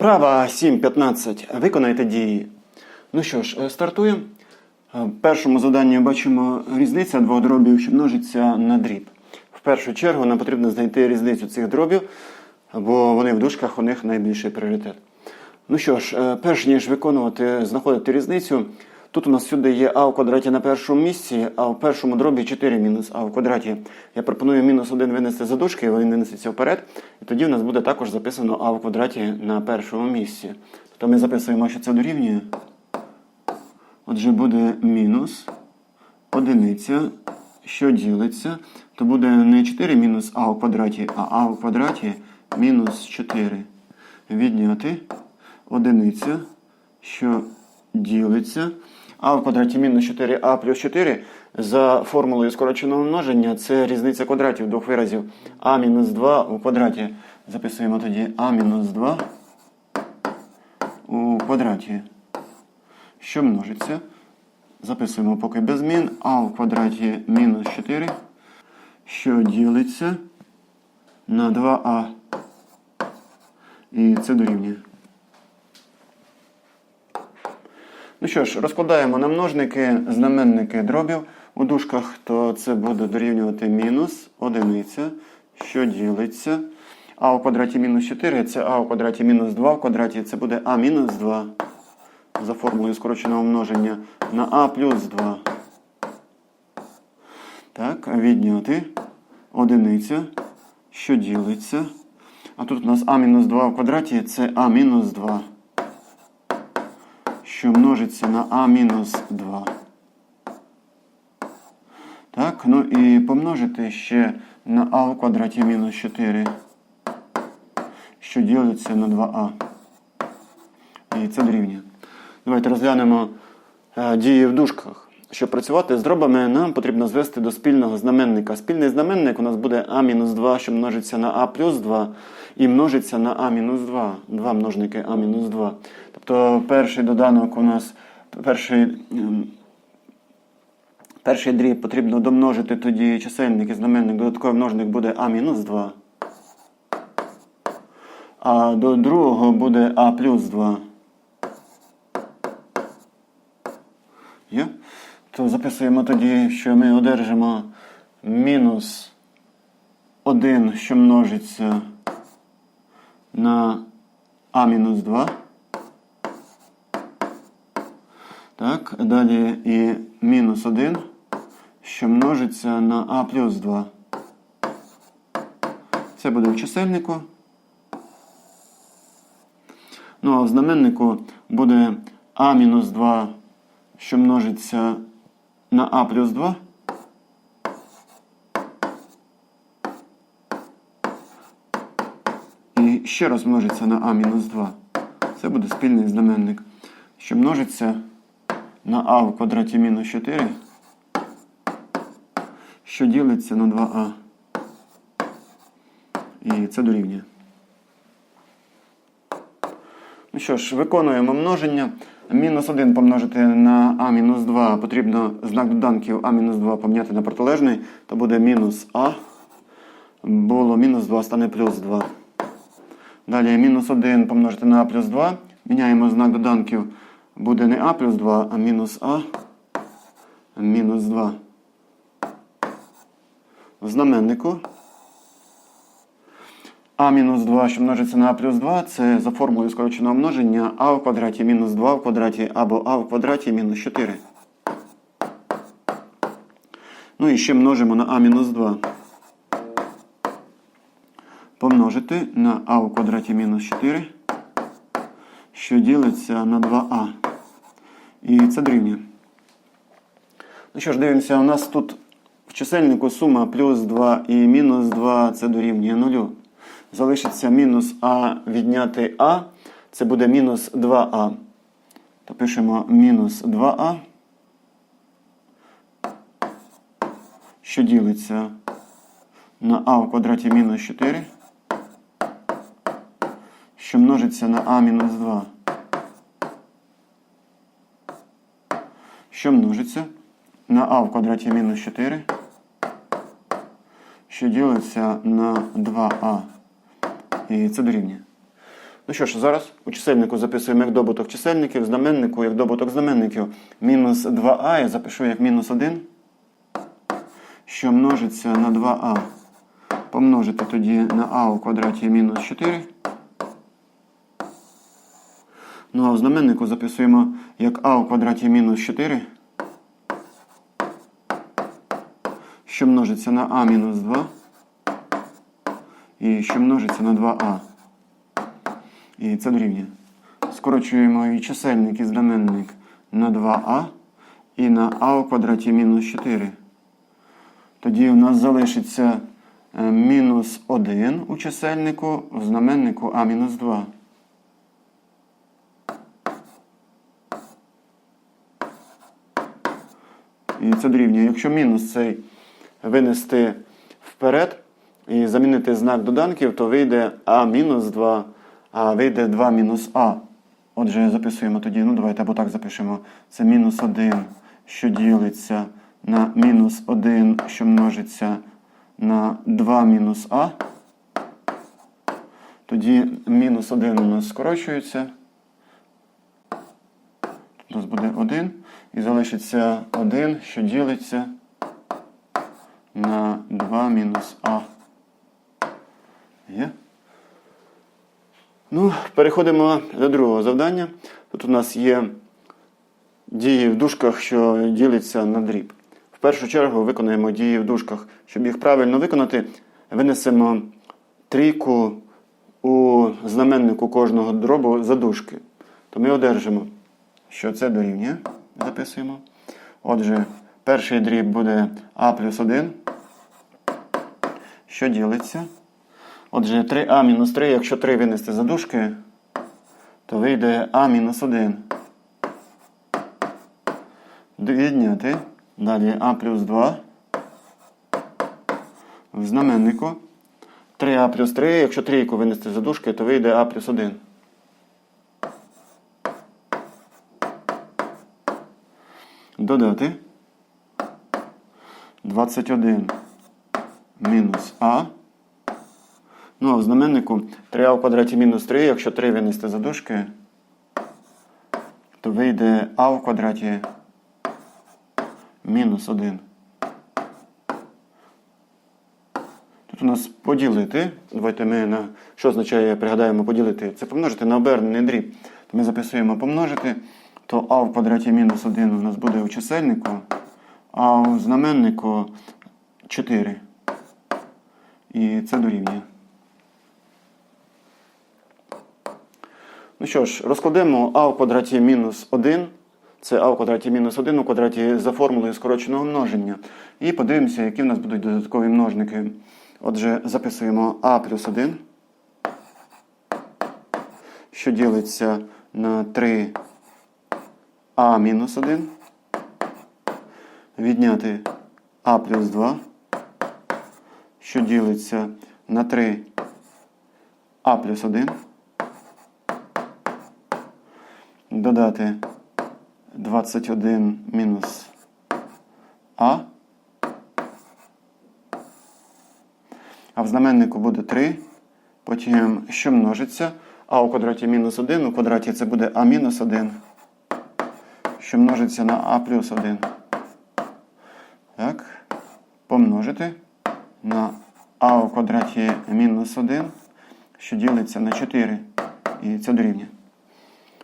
Вправа 7.15. Виконайте дії. Ну що ж, е, стартуємо. Е, В першому заданні бачимо різниця двох дробів, що множиться на дріб. В першу чергу нам потрібно знайти різницю цих дробів, бо вони в дужках, у них найбільший пріоритет. Ну що ж, е, перш ніж виконувати, знаходити різницю, тут у нас сюди є а в квадраті на першому місці, а в першому дробі 4 мінус а в квадраті. Я пропоную мінус 1 винести за дужки, він винесеться вперед. І тоді в нас буде також записано а в квадраті на першому місці. Тобто ми записуємо, що це дорівнює. Отже, буде мінус одиниця, що ділиться, то буде не 4 мінус а в квадраті, а а в квадраті мінус 4. Відняти одиниця, що ділиться. А в квадраті мінус 4а плюс 4 за формулою скороченого множення це різниця квадратів двох виразів а мінус 2 у квадраті. Записуємо тоді а мінус 2 у квадраті. Що множиться? Записуємо поки без змін. А в квадраті мінус 4, що ділиться на 2а. І це дорівнює. Ну що ж, розкладаємо на множники, знаменники дробів у дужках, то це буде дорівнювати мінус одиниця, що ділиться. А у квадраті мінус 4 це а у квадраті мінус 2 в квадраті це буде а мінус 2 за формулою скороченого множення на а плюс 2. Так, відняти одиниця, що ділиться. А тут у нас а мінус 2 в квадраті це а мінус 2 що множиться на а мінус 2. Так, ну і помножити ще на а в квадраті мінус 4, що ділиться на 2а. І це дорівнює. Давайте розглянемо е, дії в дужках. Щоб працювати з дробами, нам потрібно звести до спільного знаменника. Спільний знаменник у нас буде а-2, що множиться на а плюс 2, і множиться на а-2. Два множники а-2. Тобто перший доданок у нас, перший, ем, перший дріб потрібно домножити тоді чисельник і знаменник, додатковий множник буде а-2. А до другого буде а плюс 2. Є? То записуємо тоді, що ми одержимо мінус 1, що множиться на а мінус 2. Так, далі і мінус 1, що множиться на а плюс 2. Це буде в чисельнику. Ну а в знаменнику буде а мінус 2, що множиться на а плюс 2. І ще раз множиться на а мінус 2. Це буде спільний знаменник, що множиться на а в квадраті мінус 4, що ділиться на 2а. І це дорівнює. Ну що ж, виконуємо множення. Мінус 1 помножити на а мінус 2 потрібно знак доданків а мінус 2 поміняти на протилежний, то буде мінус а. Було мінус 2 стане плюс 2. Далі мінус 1 помножити на а плюс 2. Міняємо знак доданків. Буде не а плюс 2, а мінус а. Мінус 2. В знаменнику. А мінус 2, що множиться на а плюс 2, це за формулою скороченого множення а в квадраті мінус 2 в квадраті або а в квадраті мінус 4. Ну і ще множимо на а мінус 2. Помножити на а в квадраті мінус 4, що ділиться на 2а. І це дорівнює. Ну що ж, дивимося, у нас тут в чисельнику сума плюс 2 і мінус 2 це дорівнює 0. Залишиться мінус а відняти а. Це буде мінус 2а. То пишемо мінус 2а, що ділиться на а в квадраті мінус 4, що множиться на а мінус 2. Що множиться на а в квадраті мінус 4, що ділиться на 2а. І це дорівнює. Ну що ж, зараз у чисельнику записуємо як добуток чисельників, знаменнику як добуток знаменників. Мінус 2а я запишу як мінус 1, що множиться на 2а. Помножити тоді на а у квадраті мінус 4. Ну а в знаменнику записуємо як а у квадраті мінус 4, що множиться на а мінус 2. І що множиться на 2а. І це дорівнює. Скорочуємо і чисельник і знаменник на 2а і на а у квадраті мінус 4. Тоді у нас залишиться е, мінус 1 у чисельнику, в знаменнику а мінус 2. І це дорівнює. Якщо мінус цей винести вперед і замінити знак доданків, то вийде а мінус 2, а вийде 2 мінус а. Отже, записуємо тоді, ну давайте або так запишемо. Це мінус 1, що ділиться на мінус 1, що множиться на 2 мінус а. Тоді мінус 1 у нас скорочується. Тут у нас буде 1. І залишиться 1, що ділиться на 2 мінус а. Є? Ну, переходимо до другого завдання. Тут у нас є дії в дужках, що діляться на дріб. В першу чергу виконуємо дії в дужках. Щоб їх правильно виконати, винесемо трійку у знаменнику кожного дробу за дужки. То ми одержимо, що це дорівнює. Записуємо. Отже, перший дріб буде а плюс 1, що ділиться. Отже, 3а мінус 3, якщо 3 винести за дужки, то вийде а мінус 1. Відняти. Далі а плюс 2. В знаменнику. 3а плюс 3, якщо трійку винести за дужки, то вийде а плюс 1. Додати. 21 мінус а. Ну, а в знаменнику 3а в квадраті мінус 3, якщо 3 винести за дужки, то вийде а в квадраті мінус 1. Тут у нас поділити. Давайте ми на що означає, пригадаємо поділити. Це помножити на обернений дріб. То ми записуємо помножити, то а в квадраті мінус 1 у нас буде у чисельнику, а у знаменнику 4. І це дорівнює. Ну що ж, розкладемо а в квадраті мінус 1. Це а в квадраті мінус 1 у квадраті за формулою скороченого множення. І подивимося, які в нас будуть додаткові множники. Отже, записуємо а плюс 1, що ділиться на 3а мінус 1. Відняти а плюс 2, що ділиться на 3а плюс 1. Додати 21 мінус А. А в знаменнику буде 3. Потім що множиться? А у квадраті мінус 1. У квадраті це буде А мінус 1. Що множиться на А плюс 1. Так. Помножити на А у квадраті мінус 1, що ділиться на 4. І це дорівнює.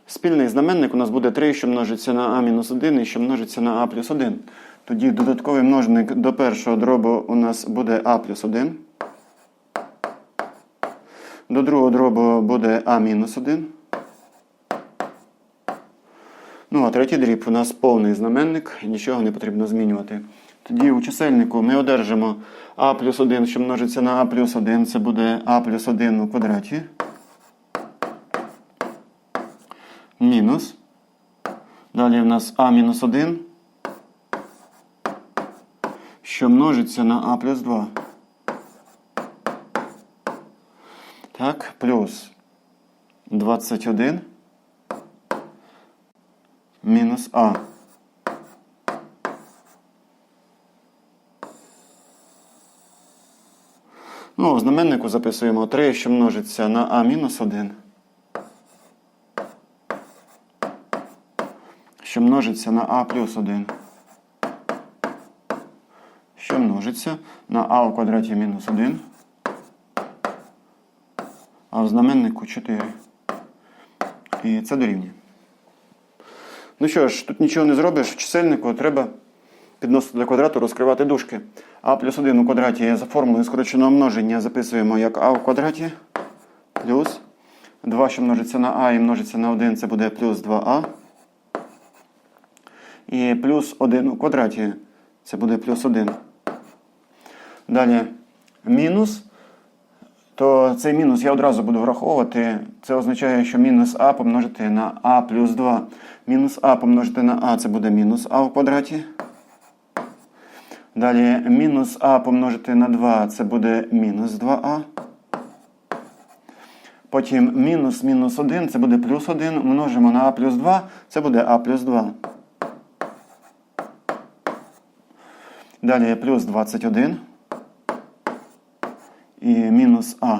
Спільний знаменник у нас буде 3, що множиться на а-1 і що множиться на а плюс 1. Тоді додатковий множник до першого дробу у нас буде а плюс 1. До другого дробу буде а-1. Ну, а третій дріб у нас повний знаменник, нічого не потрібно змінювати. Тоді у чисельнику ми одержимо а плюс 1, що множиться на а плюс 1, це буде а плюс 1 у квадраті. Мінус. Далі в нас а мінус 1, що множиться на а плюс 2. Так, плюс 21 мінус а. Ну, знаменнику записуємо 3, що множиться на а мінус 1. Множиться на а плюс 1. Що множиться на а у квадраті мінус 1. А в знаменнику 4. І це дорівнює. Ну що ж, тут нічого не зробиш. В чисельнику треба підносити до квадрату, розкривати дужки. А плюс 1 у квадраті за формулою скороченого множення записуємо як а у квадраті плюс 2, що множиться на а і множиться на 1, це буде плюс 2а. І плюс 1 у квадраті це буде плюс 1. Далі мінус. То цей мінус я одразу буду враховувати. Це означає, що мінус а помножити на а плюс 2. Мінус а помножити на а це буде мінус а в квадраті. Далі мінус а помножити на 2 це буде мінус 2а. Потім мінус мінус 1 це буде плюс 1. Множимо на а плюс 2, це буде а плюс 2. Далі плюс 21 і мінус а.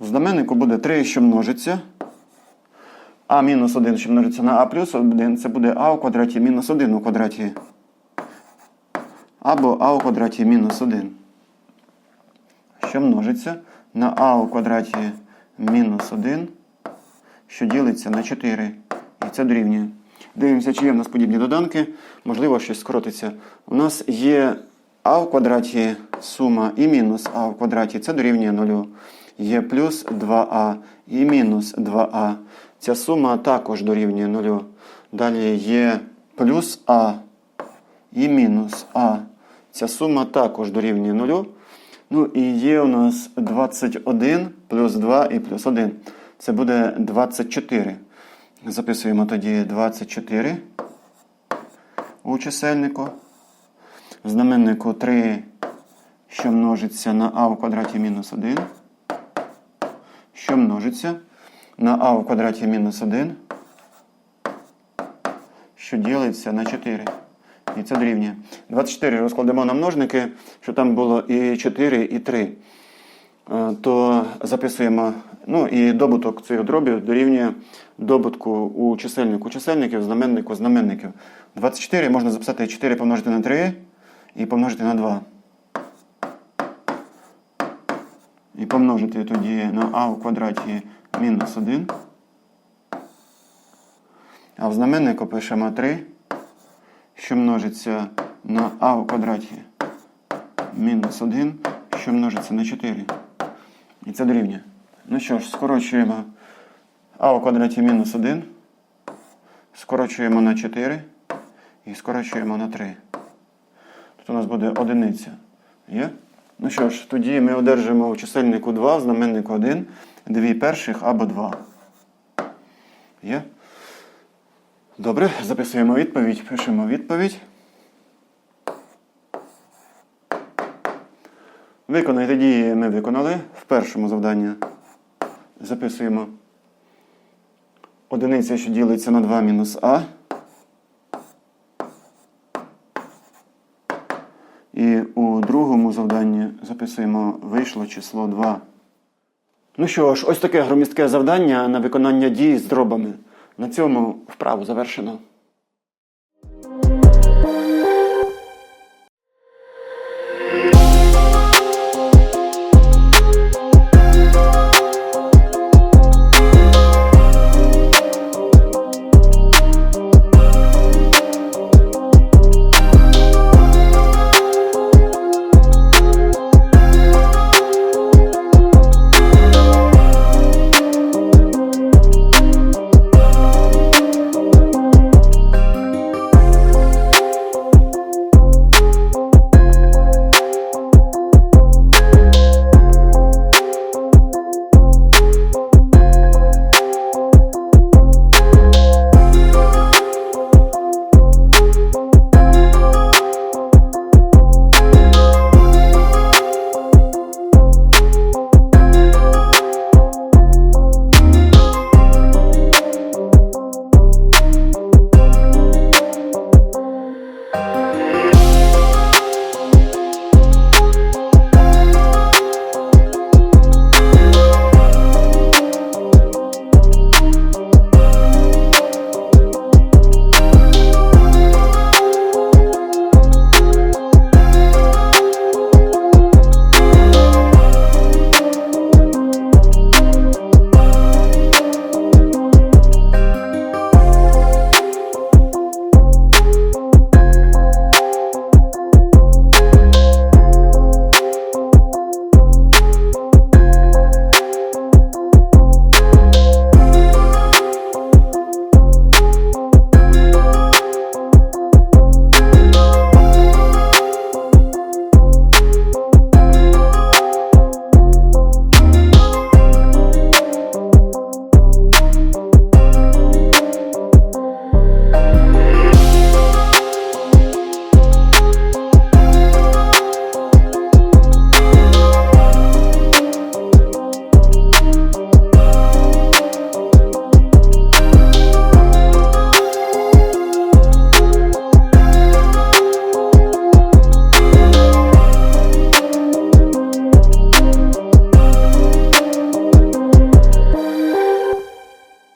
В знаменнику буде 3, що множиться. А мінус 1, що множиться на а плюс 1, це буде а у квадраті мінус 1 у квадраті. Або а у квадраті мінус 1. Що множиться на а у квадраті мінус 1, що ділиться на 4. І це дорівнює. Дивимося, чи є в нас подібні доданки. Можливо, щось скоротиться. У нас є а в квадраті сума і мінус а в квадраті. Це дорівнює 0. Є плюс 2а і мінус 2а. Ця сума також дорівнює 0. Далі є плюс а і мінус а. Ця сума також дорівнює 0. Ну і є у нас 21 плюс 2 і плюс 1. Це буде 24. Записуємо тоді 24 у чисельнику. В знаменнику 3, що множиться на а в квадраті мінус 1. Що множиться на а в квадраті мінус 1. Що ділиться на 4. І це дорівнює. 24 розкладемо на множники, що там було і 4, і 3. Е, То записуємо, ну і добуток цих дробів дорівнює добутку у чисельнику чисельників, знаменнику знаменників. 24 можна записати 4 помножити на 3 і помножити на 2. І помножити тоді на а в квадраті мінус 1. А в знаменнику пишемо 3, що множиться на а в квадраті мінус 1, що множиться на 4. І це дорівнює. Ну що ж, скорочуємо а у квадраті мінус 1. Скорочуємо на 4 і скорочуємо на 3. Тут у нас буде одиниця. Є? Ну що ж, тоді ми одержимо в чисельнику 2, в знаменнику 1, дві перших або 2. Є? Добре, записуємо відповідь, пишемо відповідь. Виконайте дії ми виконали. В першому завданні записуємо одиниця, що ділиться на 2 мінус А. І у другому завданні записуємо вийшло число 2. Ну що ж, ось таке громістке завдання на виконання дій з дробами. На цьому вправу завершено.